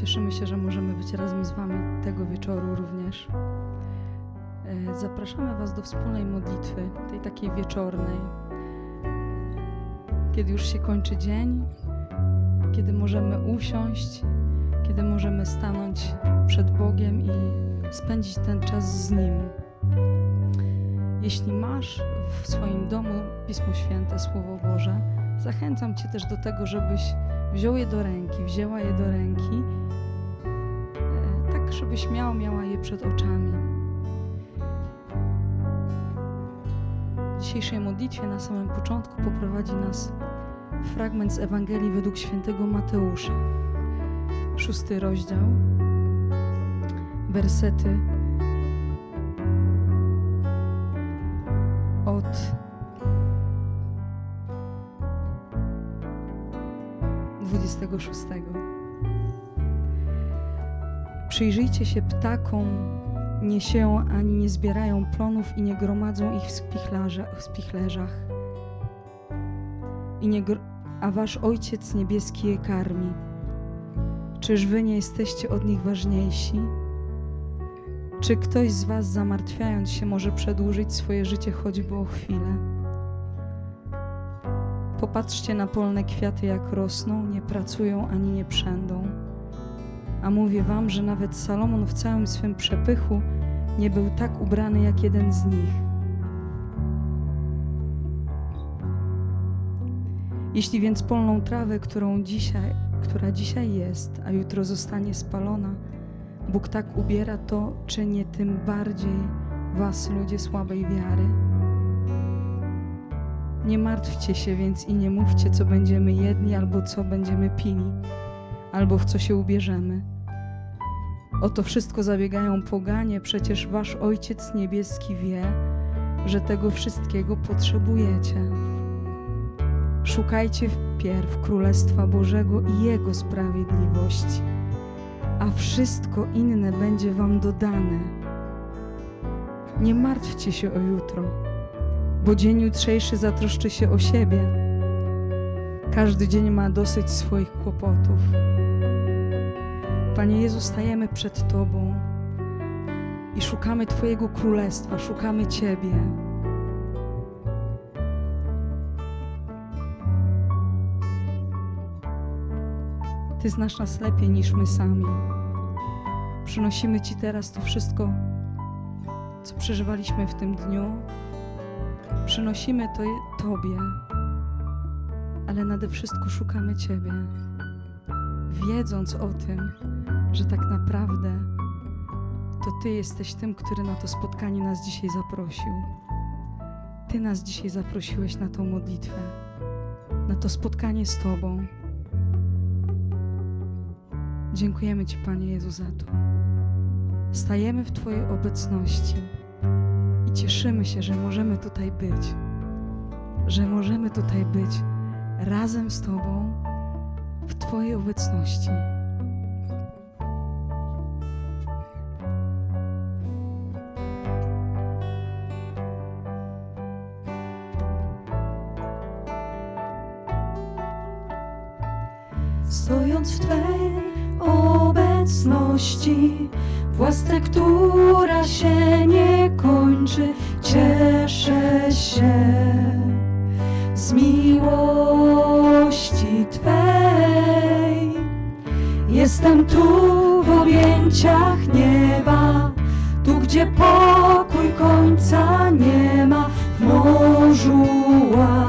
Cieszymy się, że możemy być razem z Wami tego wieczoru również. E, Zapraszamy Was do wspólnej modlitwy, tej takiej wieczornej. Kiedy już się kończy dzień, kiedy możemy usiąść, kiedy możemy stanąć przed Bogiem i spędzić ten czas z Nim. Jeśli masz w swoim domu Pismo Święte, Słowo Boże, zachęcam Cię też do tego, żebyś wziął je do ręki, wzięła je do ręki, e, tak żebyś miał, miała je przed oczami. W dzisiejszej modlitwie na samym początku poprowadzi nas fragment z Ewangelii według świętego Mateusza, szósty rozdział, wersety 26. Przyjrzyjcie się ptakom, nie sieją ani nie zbierają plonów i nie gromadzą ich w spichlarza- w spichlerzach. I nie a wasz Ojciec Niebieski je karmi. Czyż wy nie jesteście od nich ważniejsi? Czy ktoś z was zamartwiając się może przedłużyć swoje życie choćby o chwilę? Popatrzcie na polne kwiaty, jak rosną, nie pracują ani nie przędą. A mówię wam, że nawet Salomon w całym swym przepychu nie był tak ubrany jak jeden z nich. Jeśli więc polną trawę, którą dzisiaj, która dzisiaj jest, a jutro zostanie spalona, Bóg tak ubiera, to czy nie tym bardziej was, ludzie słabej wiary? Nie martwcie się więc i nie mówcie, co będziemy jedli, albo co będziemy pili, albo w co się ubierzemy. O to wszystko zabiegają poganie, przecież wasz Ojciec Niebieski wie, że tego wszystkiego potrzebujecie. Szukajcie wpierw Królestwa Bożego i Jego sprawiedliwości, a wszystko inne będzie wam dodane. Nie martwcie się o jutro bo dzień jutrzejszy zatroszczy się o siebie. Każdy dzień ma dosyć swoich kłopotów. Panie Jezu, stajemy przed Tobą i szukamy Twojego królestwa, szukamy Ciebie. Ty znasz nas lepiej niż my sami. Przynosimy Ci teraz to wszystko, co przeżywaliśmy w tym dniu, przynosimy to Tobie, ale nade wszystko szukamy Ciebie, wiedząc o tym, że tak naprawdę to Ty jesteś tym, który na to spotkanie nas dzisiaj zaprosił. Ty nas dzisiaj zaprosiłeś na tą modlitwę, na to spotkanie z Tobą. Dziękujemy Ci, Panie Jezu, za to. Stajemy w Twojej obecności i cieszymy się, że możemy tutaj być, że możemy tutaj być razem z Tobą w Twojej obecności. Stojąc w Twej obecności, w łasce, która się nie kończy, cieszę się z miłości Twej. Jestem tu w objęciach nieba, tu gdzie pokój końca nie ma, w morzu łask.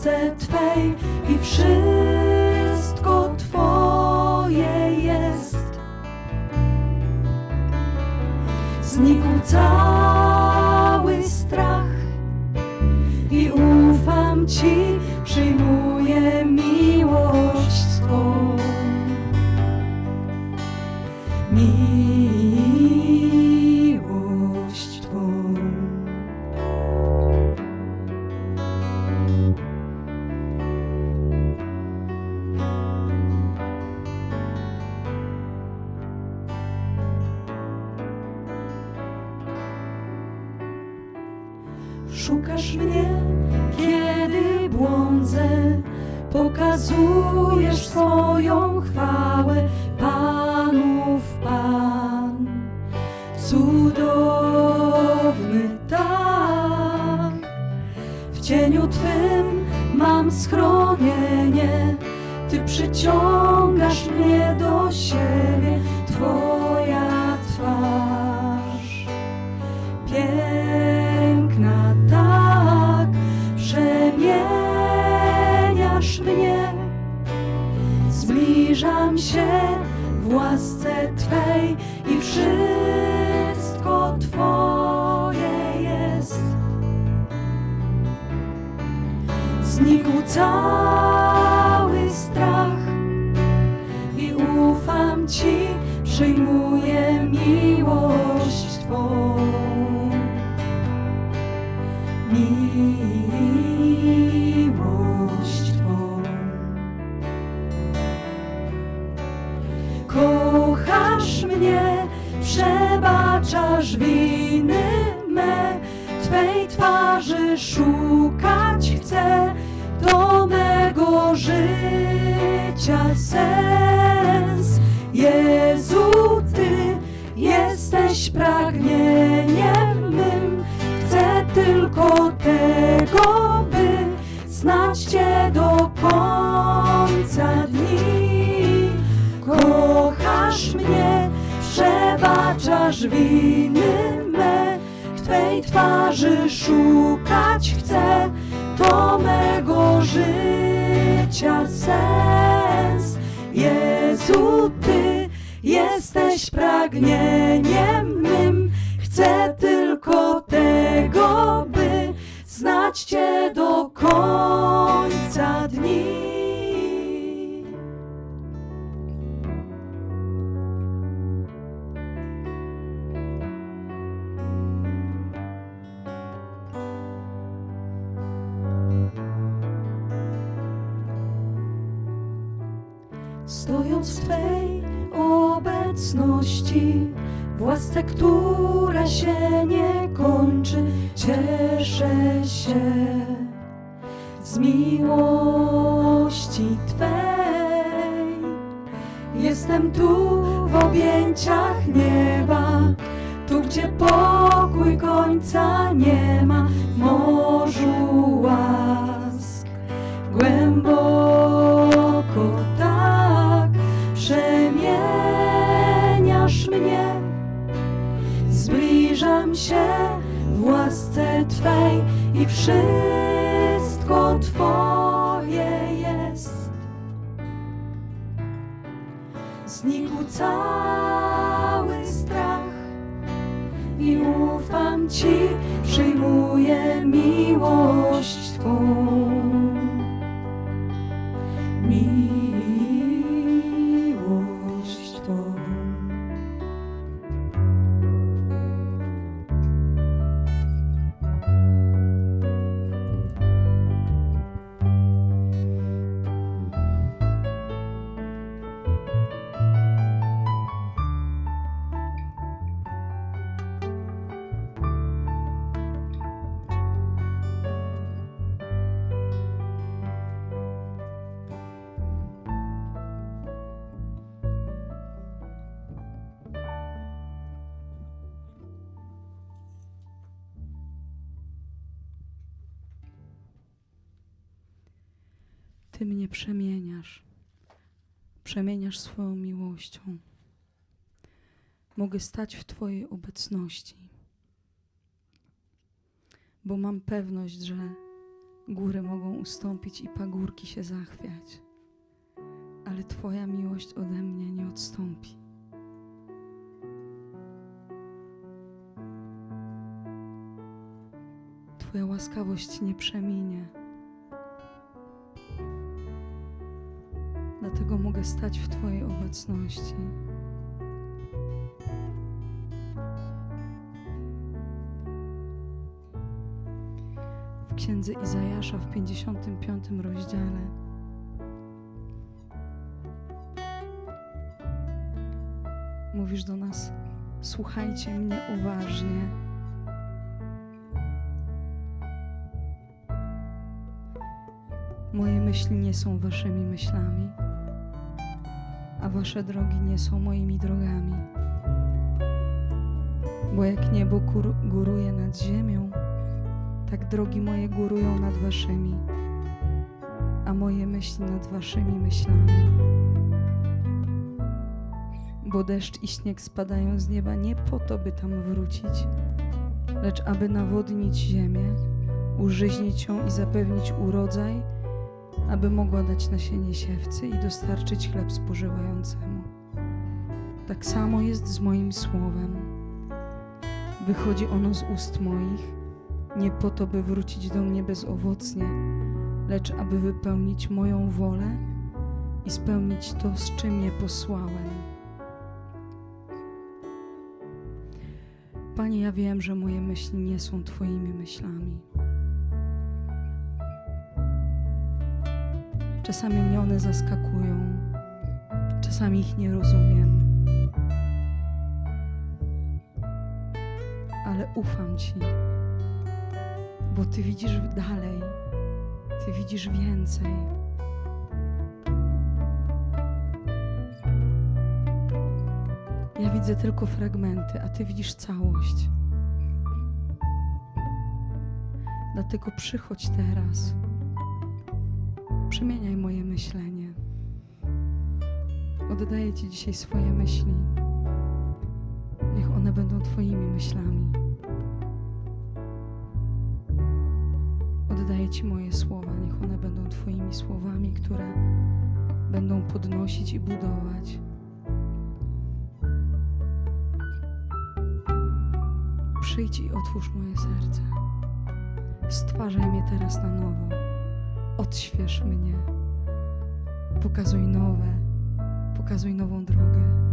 W Zbliżam się w łasce Twej i wszystko Twoje jest. Znikł cały przebaczasz winy me, Twej twarzy szukać chcę, do mego życia sens. Jezu, Ty jesteś pragnieniem mym, chcę tylko tego, by znać Cię przebaczasz winy me, Twej twarzy szukać chcę, to mego życia sens. Jezu, Ty jesteś pragnieniem mym, chcę tylko tego, by znać Cię do końca dni. Stojąc w Twej obecności, w łasce, która się nie kończy, cieszę się z miłości Twej. Jestem tu w objęciach nieba, tu gdzie pokój końca nie ma, w morzu łask. Głęboko zbliżam się w łasce Twej i wszystko Twoje jest. Znikł cały przemieniasz. Przemieniasz swoją miłością. Mogę stać w Twojej obecności, bo mam pewność, że góry mogą ustąpić i pagórki się zachwiać, ale Twoja miłość ode mnie nie odstąpi. Twoja łaskawość nie przeminie. dlaczego mogę stać w Twojej obecności. W księdze Izajasza w 55 rozdziale mówisz do nas: Słuchajcie mnie uważnie. Moje myśli nie są waszymi myślami a wasze drogi nie są moimi drogami. Bo jak niebo gór, góruje nad ziemią, tak drogi moje górują nad waszymi, a moje myśli nad waszymi myślami. Bo deszcz i śnieg spadają z nieba nie po to, by tam wrócić, lecz aby nawodnić ziemię, użyźnić ją i zapewnić urodzaj, aby mogła dać nasienie siewcy i dostarczyć chleb spożywającemu. Tak samo jest z moim słowem. Wychodzi ono z ust moich, nie po to, by wrócić do mnie bezowocnie, lecz aby wypełnić moją wolę i spełnić to, z czym je posłałem. Panie, ja wiem, że moje myśli nie są Twoimi myślami. Czasami mnie one zaskakują, czasami ich nie rozumiem, ale ufam Ci, bo Ty widzisz dalej, Ty widzisz więcej. Ja widzę tylko fragmenty, a Ty widzisz całość. Dlatego przychodź teraz. Przemieniaj moje myślenie. Oddaję Ci dzisiaj swoje myśli. Niech one będą Twoimi myślami. Oddaję Ci moje słowa. Niech one będą Twoimi słowami, które będą podnosić i budować. Przyjdź i otwórz moje serce. Stwarzaj mnie teraz na nowo. Odśwież mnie. Pokazuj nowe, pokazuj nową drogę.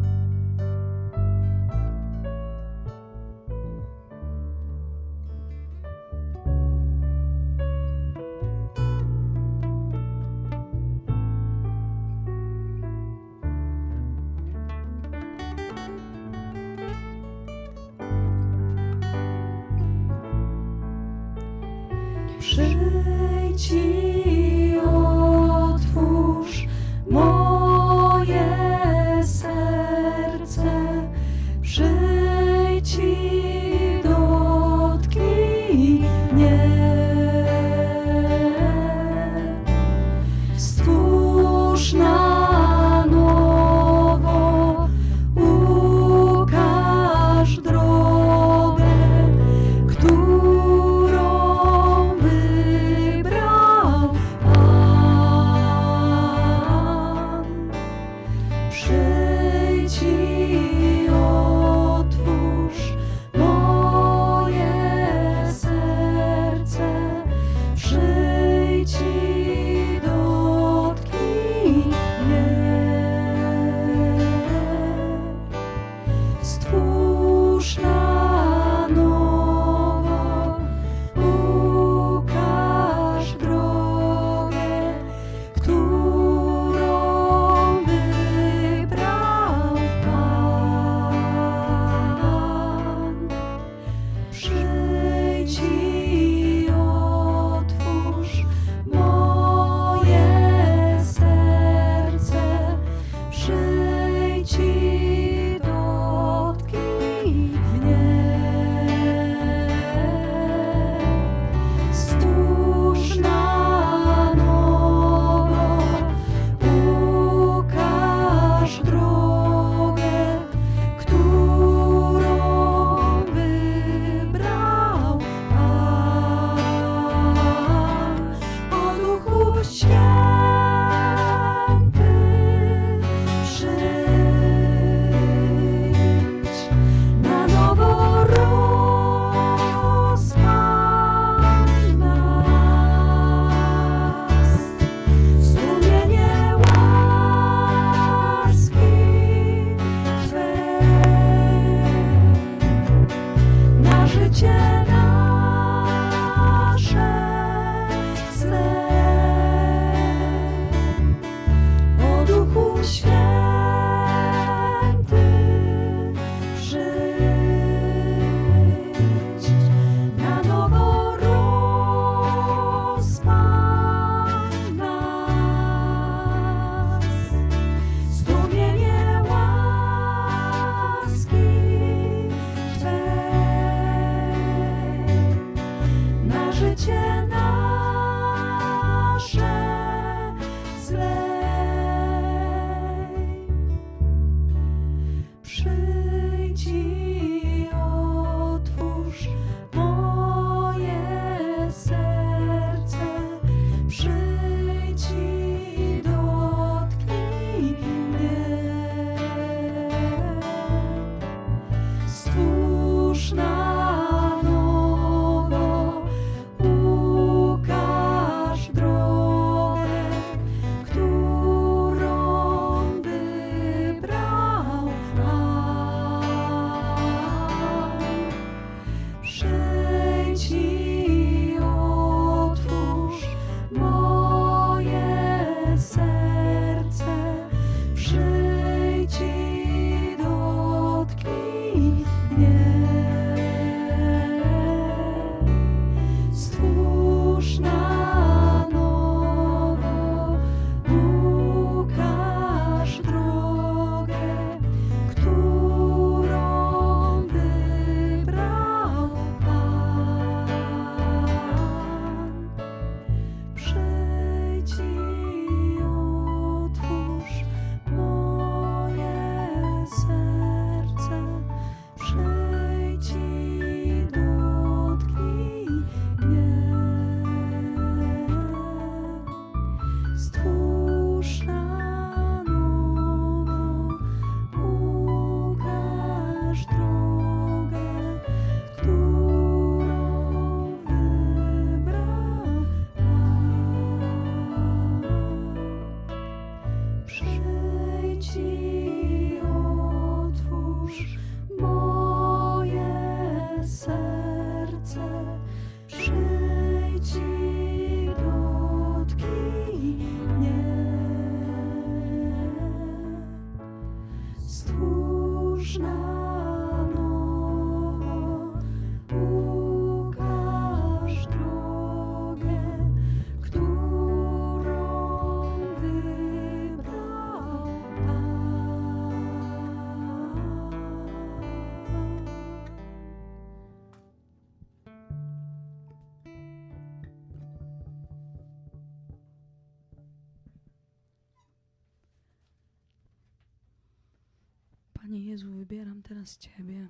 Jezu, wybieram teraz Ciebie.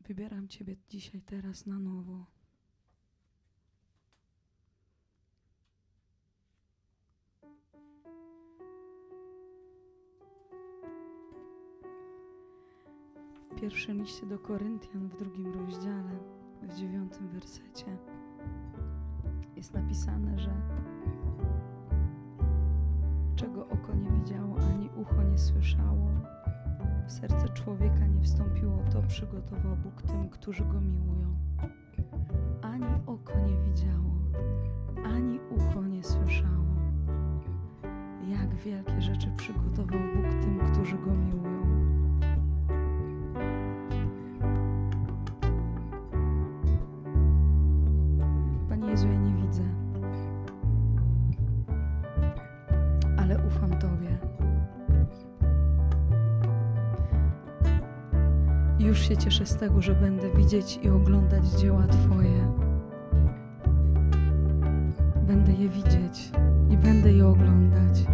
Wybieram Ciebie dzisiaj, teraz na nowo. W pierwszym liście do Koryntian w drugim rozdziale, w dziewiątym wersecie jest napisane, że czego oko nie widziało, ani ucho nie słyszało, w serce człowieka nie wstąpiło, to przygotował Bóg tym, którzy go miłują. Ani oko nie widziało, ani ucho nie słyszało. Jak wielkie rzeczy przygotował Bóg tym, którzy go miłują. Się cieszę z tego, że będę widzieć i oglądać dzieła Twoje. Będę je widzieć i będę je oglądać,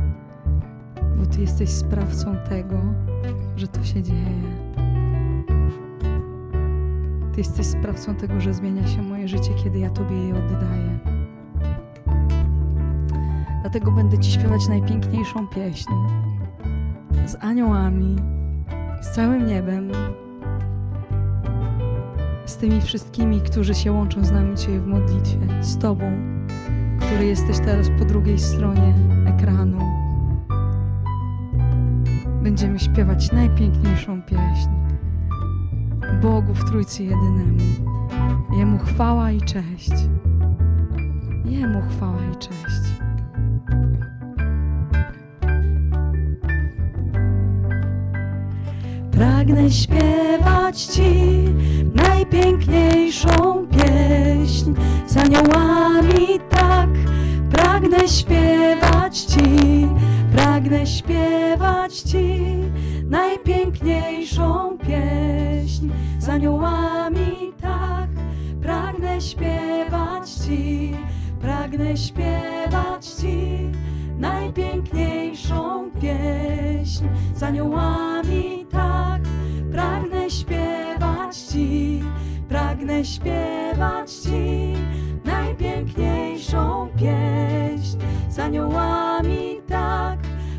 bo Ty jesteś sprawcą tego, że to się dzieje. Ty jesteś sprawcą tego, że zmienia się moje życie, kiedy ja Tobie je oddaję. Dlatego będę Ci śpiewać najpiękniejszą pieśń z aniołami, z całym niebem, z tymi wszystkimi, którzy się łączą z nami dzisiaj w modlitwie, z Tobą, który jesteś teraz po drugiej stronie ekranu. Będziemy śpiewać najpiękniejszą pieśń Bogu w Trójcy Jedynemu. Jemu chwała i cześć. Jemu chwała i cześć. Pragnę śpiewać Ci najpiękniejszą pieśń z aniołami tak. Pragnę śpiewać Ci, pragnę śpiewać Ci najpiękniejszą pieśń z aniołami tak. Pragnę śpiewać Ci, pragnę śpiewać Ci najpiękniejszą pieśń z aniołami śpiewać Ci najpiękniejszą pieśń z aniołami tak.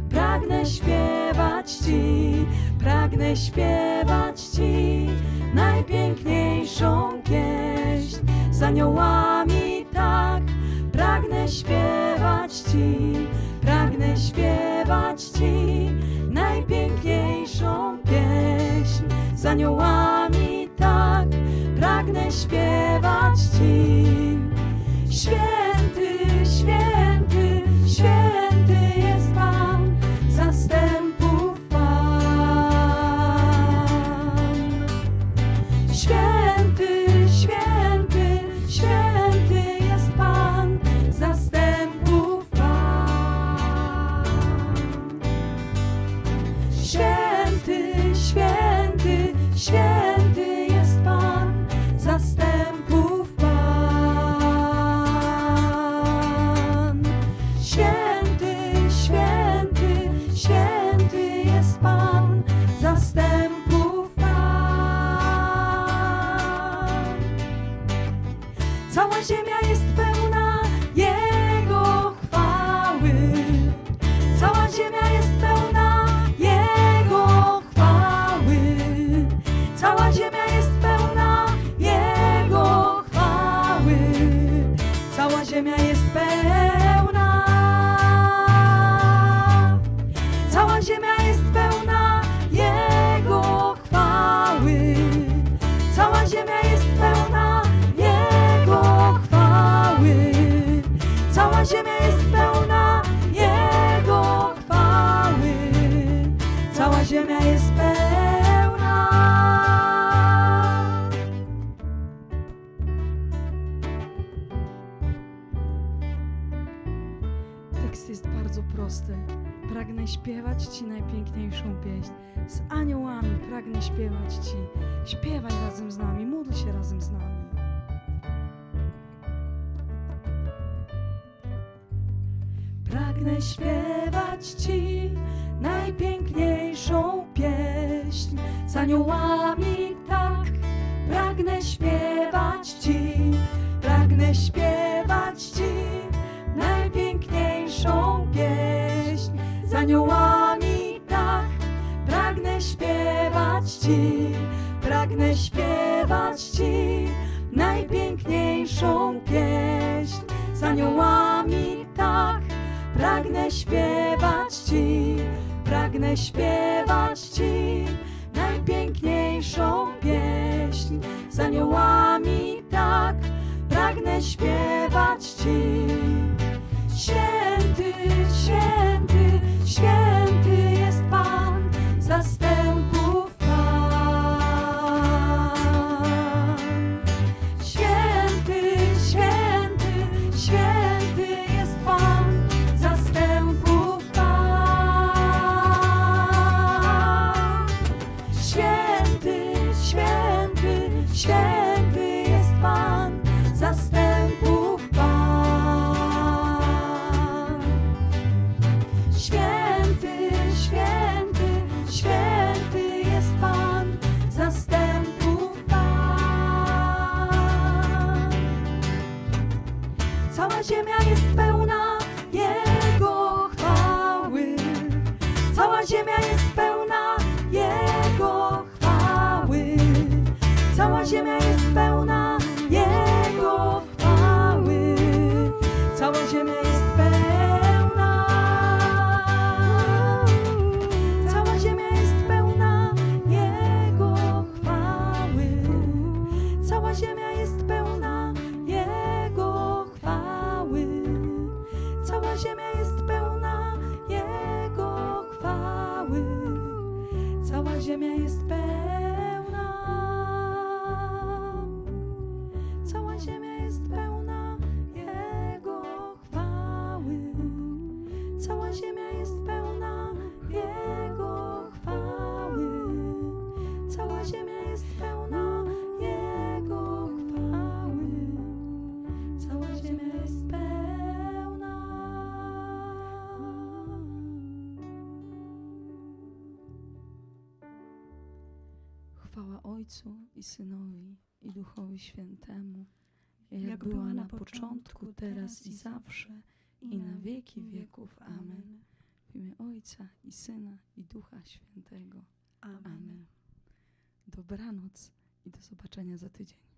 Pragnę śpiewać Ci, pragnę śpiewać Ci najpiękniejszą pieśń z aniołami tak. Pragnę śpiewać Ci, pragnę śpiewać Ci najpiękniejszą pieśń z aniołami. Pragnę śpiewać Ci. Święty, Jimmy. Pragnę śpiewać Ci najpiękniejszą pieśń. Z aniołami pragnę śpiewać Ci. Śpiewaj razem z nami, módl się razem z nami. Pragnę śpiewać Ci najpiękniejszą pieśń. Z aniołami tak pragnę śpiewać Ci, pragnę śpiewać Ci najpiękniejszą pieśń. Aniołami tak pragnę śpiewać Ci, pragnę śpiewać Ci najpiękniejszą pieśń. Z aniołami tak pragnę śpiewać Ci, pragnę śpiewać Ci najpiękniejszą pieśń. Z aniołami tak pragnę śpiewać Ci. Synowi i Duchowi Świętemu, jak, była na początku, teraz i zawsze, i na wieki wieków. Amen. W imię Ojca i Syna i Ducha Świętego. Amen. Dobranoc i do zobaczenia za tydzień.